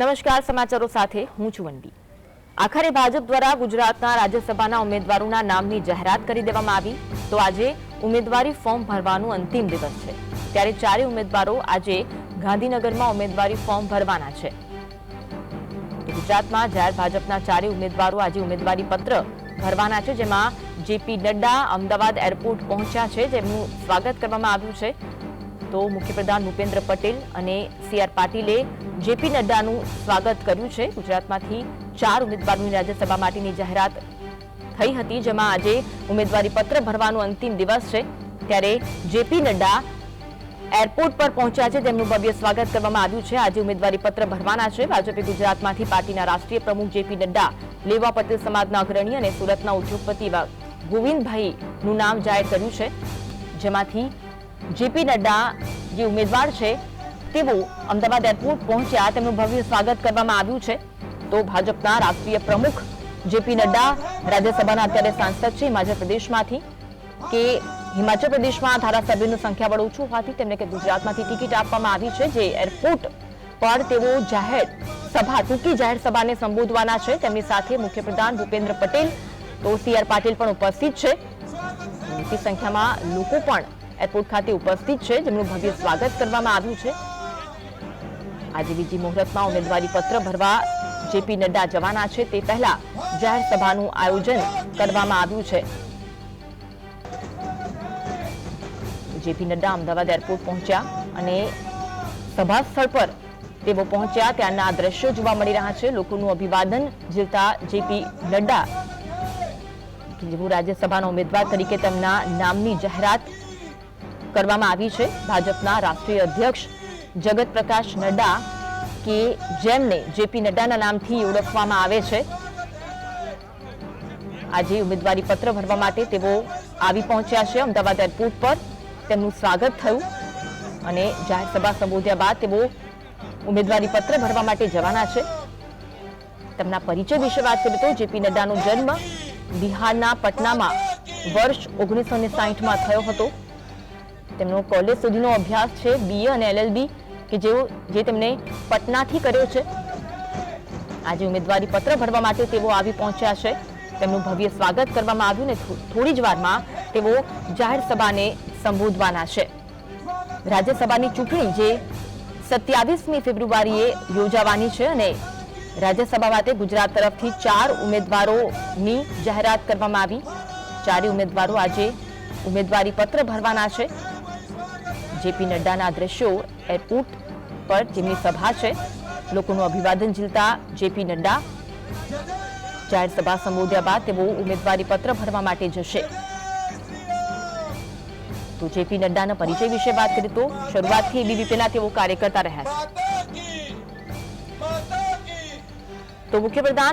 નમસ્કાર સમાચારો સાથે હું છું વંડી આખરે ભાજપ દ્વારા ગુજરાતના રાજ્યસભાના ઉમેદવારોના નામની જાહેરાત કરી દેવામાં આવી. તો આજે ઉમેદવારી ફોર્મ ભરવાનું અંતિમ દિવસ છે. ત્યારે ચારે ઉમેદવારો આજે ગાંધીનગરમાં ઉમેદવારી ફોર્મ ભરવાના છે. ગુજરાતમાં જાહેર ભાજપના ચારે ઉમેદવારો આજે ઉમેદવારી પત્ર ભરવાના છે, જેમાં જેપી નડ્ડા અમદાવાદ એરપોર્ટ પહોંચ્યા છે, જેમનું સ્વાગત કરવામાં આવ્યું છે. તો મુખ્યપ્રધાન ભૂપેન્દ્ર પટેલ અને સી આર પાટીલે જેપી નડ્ડાનું સ્વાગત કર્યું છે. ગુજરાતમાંથી ચાર ઉમેદવારોની રાજ્યસભા માટેની જાહેરાત થઈ હતી, જેમાં આજે ઉમેદવારી પત્ર ભરવાનો અંતિમ દિવસ છે. ત્યારે જેપી નડ્ડા એરપોર્ટ પર પહોંચ્યા છે. તેમનું ભવ્ય સ્વાગત કરવામાં આવ્યું છે. આજે ઉમેદવારી પત્ર ભરવાના છે. ભાજપે ગુજરાતમાંથી પાર્ટીના રાષ્ટ્રીય પ્રમુખ જેપી નડ્ડા લેવા પટેલ સમાજના અગ્રણી અને સુરતના ઉદ્યોગપતિ ગોવિંદભાઈનું નામ જાહેર કર્યું છે. જેમાંથી જેપી નડ્ડા જે ઉમેદવાર છે, તેઓ અમદાવાદ એરપોર્ટ પહોંચ્યા, તેમનું ભવ્ય સ્વાગત કરવામાં આવ્યું છે. તો ભાજપના રાષ્ટ્રીય પ્રમુખ જેપી નડ્ડા રાજ્યસભાના અત્યારે સાંસદ છે, હિમાચલ પ્રદેશમાંથી. કે હિમાચલ પ્રદેશમાં ધારાસભ્યનું સંખ્યા બળ ઓછું હોવાથી તેમને કે ગુજરાતમાંથી ટિકિટ આપવામાં આવી છે, જે એરપોર્ટ પર તેઓ જાહેર સભા, ટૂંકી જાહેર સભાને સંબોધવાના છે. તેમની સાથે મુખ્યપ્રધાન ભૂપેન્દ્ર પટેલ, તો સી આર પાટીલ પણ ઉપસ્થિત છે. મોટી સંખ્યામાં લોકો પણ એરપોર્ટ ખાતે ઉપસ્થિત છે, જેમનું ભવ્ય સ્વાગત કરવામાં આવ્યું છે. આજે બીજી મુહૂર્તમાં ઉમેદવારી પત્ર ભરવા જેપી નડ્ડા જવાના છે, તે પહેલા જાહેર સભાનું આયોજન કરવામાં આવ્યું છે. જેપી નડ્ડા અમદાવાદ એરપોર્ટ પહોંચ્યા અને સભા સ્થળ પર તેઓ પહોંચ્યા. ત્યાંના દ્રશ્યો જોવા મળી રહ્યા છે. લોકોનું અભિવાદન ઝીલતા જેપી નડ્ડા જેઓ રાજ્યસભાના ઉમેદવાર તરીકે તેમના નામની જાહેરાત કરવામાં આવી છે. ભાજપના રાષ્ટ્રીય અધ્યક્ષ જગત પ્રકાશ નડ્ડા કે જેમને જેપી નડ્ડાના નામથી ઓળખવામાં આવે છે. આજે ઉમેદવારી પત્ર ભરવા માટે તેઓ આવી પહોંચ્યા છે. અમદાવાદ એરપોર્ટ પર તેમનું સ્વાગત થયું અને જાહેર સભા સંબોધ્યા બાદ તેઓ ઉમેદવારી પત્ર ભરવા માટે જવાના છે. તેમના પરિચય વિશે વાત કરીએ તો જેપી નડ્ડાનો જન્મ બિહારના પટનામાં વર્ષ ઓગણીસો ને સાહીઠમાં થયો હતો. તેમનો કોલેજ સુધીનો અભ્યાસ છે બીએ અને એલએલબી કે જેઓ, જે તેમણે પટનાથી કર્યો છે. આજે ઉમેદવારી પત્ર ભરવા માટે તેઓ આવી પહોંચ્યા છે. તેમનું ભવ્ય સ્વાગત કરવામાં આવ્યું ને થોડી જ વારમાં તેઓ જાહેર સભાને સંબોધવાના છે. રાજ્યસભાની ચૂંટણી જે સત્યાવીસમી ફેબ્રુઆરીએ યોજાવાની છે અને રાજ્યસભા માટે ગુજરાત તરફથી ચાર ઉમેદવારોની જાહેરાત કરવામાં આવી. ચારે ઉમેદવારો આજે ઉમેદવારી પત્ર ભરવાના છે. જેપી નડ્ડાના દ્રશ્યો એરપોર્ટ પર જેમની સભા છે, લોકોનું અભિવાદન ઝીલતા જેપી નડ્ડા જાહેર સભા સંબોધ્યા બાદ તેઓ ઉમેદવારી પત્ર ભરવા માટે જશે. તો જેપી નડ્ડાના પરિચય વિશે વાત કરી તો શરૂઆતથી એબીવીપીના તેઓ કાર્યકર્તા રહ્યા છે. તો મુખ્યપ્રધાન